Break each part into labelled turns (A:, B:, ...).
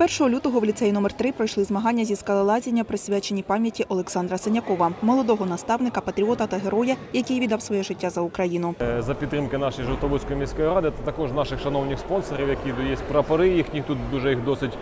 A: 1 лютого в ліцеї номер 3 пройшли змагання зі скалелазіння, присвячені пам'яті Олександра Синякова, молодого наставника, патріота та героя, який віддав своє життя за Україну.
B: Е, За підтримки нашої Жовтоводської міської ради та також наших шановних спонсорів, які є прапори їхніх тут дуже їх досить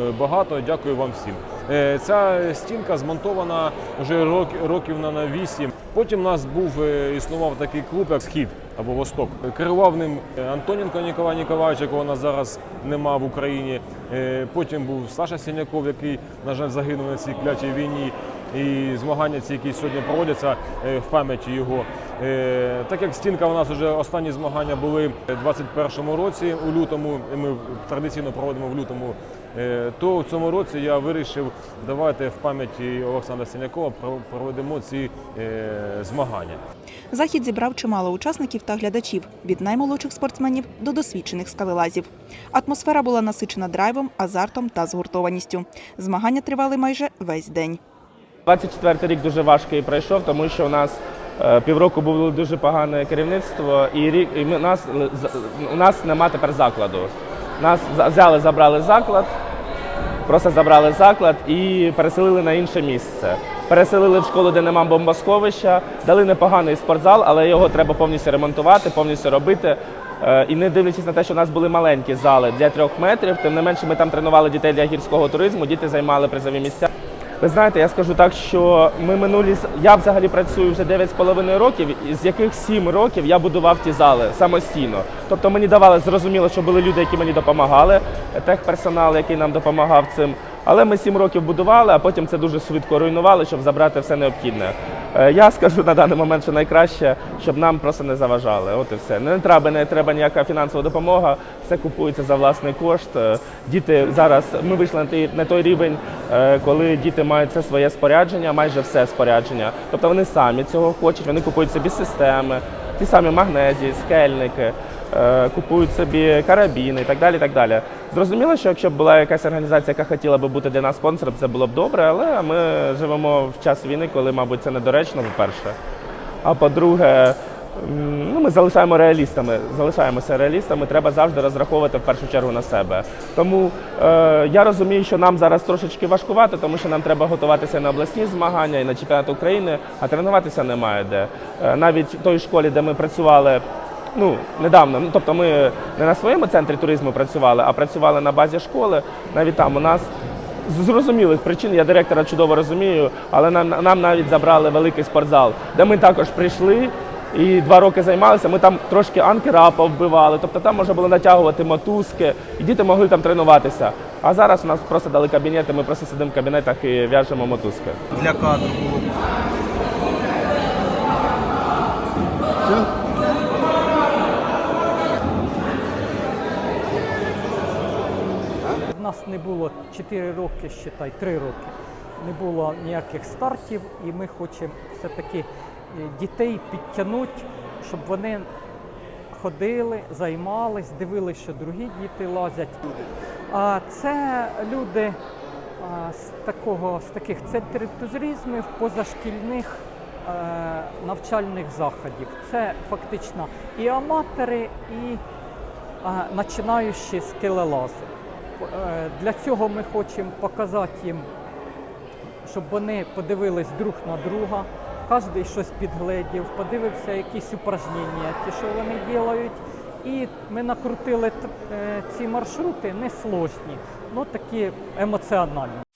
B: е, багато. Дякую вам всім. Е, Ця стінка змонтована вже рок- років на вісім. Потім у нас був існував такий клуб, як Схід або Восток. Керував ним Антоненко Ніколай Ніколаєвич, якого нас зараз нема в Україні. Е, Потім був Саша Сіняков, який, на жаль, загинув на цій клятій війні. І змагання ці, які сьогодні проводяться е, в пам'яті його. Е, Так як стінка у нас вже останні змагання були у 2021 році, у лютому, і ми традиційно проводимо в лютому, е, то в цьому році я вирішив, давайте в пам'яті Олександра Синякова проведемо ці змагання.
A: Захід зібрав чимало учасників та глядачів від наймолодших спортсменів до досвідчених скалелазів. Атмосфера була насичена драйвом, азартом та згуртованістю. Змагання тривали майже весь день.
C: 24 рік дуже важкий пройшов, тому що у нас е, півроку було дуже погане керівництво, і рік і ми, нас, л- у нас нема тепер закладу. Нас взяли, забрали заклад, просто забрали заклад і переселили на інше місце. Переселили в школу, де нема бомбосховища, дали непоганий спортзал, але його треба повністю ремонтувати, повністю робити. Е, І не дивлячись на те, що у нас були маленькі зали для трьох метрів, тим не менше ми там тренували дітей для гірського туризму, діти займали призові місця. Ви знаєте, я скажу так, що ми минулі я взагалі працюю вже 9,5 років, з яких 7 років я будував ті зали самостійно. Тобто мені давали зрозуміло, що були люди, які мені допомагали, техперсонал, який нам допомагав цим. Але ми 7 років будували, а потім це дуже швидко руйнували, щоб забрати все необхідне. Е, Я скажу на даний момент, що найкраще, щоб нам просто не заважали. От і все. Не треба, не треба ніяка фінансова допомога, все купується за власний кошт. Е, Діти зараз ми вийшли на той, рівень, коли діти мають це своє спорядження, майже все спорядження. Тобто вони самі цього хочуть, вони купують собі системи, ті самі магнезії, скельники. е, Купують собі карабіни і так далі. так далі. Зрозуміло, що якщо б була якась організація, яка хотіла би бути для нас спонсором, це було б добре, але ми живемо в час війни, коли, мабуть, це недоречно, по-перше. А по-друге, ну, ми залишаємо реалістами, залишаємося реалістами, треба завжди розраховувати в першу чергу на себе. Тому е, я розумію, що нам зараз трошечки важкувато, тому що нам треба готуватися на обласні змагання і на чемпіонат України, а тренуватися немає де. Е, навіть в той школі, де ми працювали. Ну, недавно, ну тобто ми не на своєму центрі туризму працювали, а працювали на базі школи. Навіть там у нас з зрозумілих причин, я директора чудово розумію, але нам, нам навіть забрали великий спортзал, де ми також прийшли і два роки займалися. Ми там трошки анкерапа вбивали, тобто там можна було натягувати мотузки, і діти могли там тренуватися. А зараз у нас просто дали кабінети, ми просто сидимо в кабінетах і в'яжемо мотузки.
D: для кадру було.
E: В нас не було 4 роки, считай, 3 роки. Не було ніяких стартів, і ми хочемо все-таки дітей підтягнути, щоб вони ходили, займались, дивилися, що другі діти лазять. А це люди з такого з таких центрів туризмів, позашкільних е, навчальних заходів. Це фактично і аматори, і починаючі скелелази. Е, Для цього ми хочемо показати їм, щоб вони подивились друг на друга, кожен щось підгледів, подивився якісь упражнення, ті, що вони роблять. І ми накрутили е, ці маршрути несложні, але такі емоціональні.